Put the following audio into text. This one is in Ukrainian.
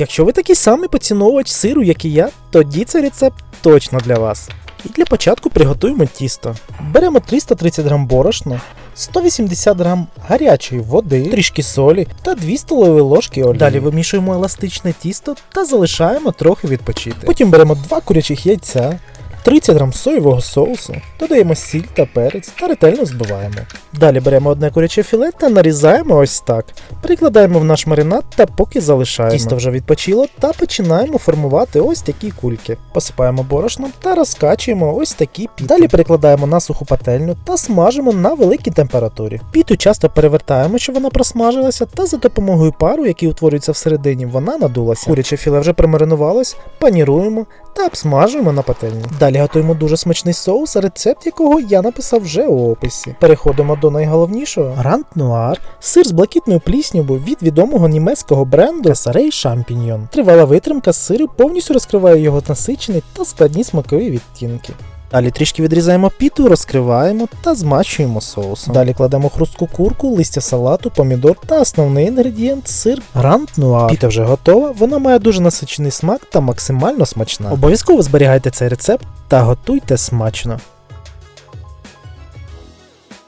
Якщо ви такий самий поціновувач сиру, як і я, тоді цей рецепт точно для вас. І для початку приготуємо тісто. Беремо 330 г борошна, 180 г гарячої води, трішки солі та 2 столові ложки олії. Далі вимішуємо еластичне тісто та залишаємо трохи відпочити. Потім беремо 2 курячих яйця, 30 г соєвого соусу, додаємо сіль та перець та ретельно збиваємо. Далі беремо одне куряче філе та нарізаємо ось так. Прикладаємо в наш маринад та поки залишаємо. Тісто вже відпочило та починаємо формувати ось такі кульки. Посипаємо борошном та розкачуємо ось такі піти. Далі перекладаємо на суху пательню та смажимо на великій температурі. Піту часто перевертаємо, щоб вона просмажилася, та за допомогою пару, який утворюється всередині, вона надулася. Куряче філе вже промаринувалось, паніруємо та обсмажуємо на пательні. Далі готуємо дуже смачний соус, рецепт якого я написав вже у описі. Переходимо до найголовнішого Гранд Нуар, сир з блакитною пліснявою від відомого німецького бренду Сарей Шампіньйон. Тривала витримка сиру повністю розкриває його насичений та складні смакові відтінки. Далі трішки відрізаємо піту, розкриваємо та змачуємо соусом. Далі кладемо хрустку курку, листя салату, помідор та основний інгредієнт сир Гранд Нуар. Піта вже готова, вона має дуже насичений смак та максимально смачна. Обов'язково зберігайте цей рецепт та готуйте смачно.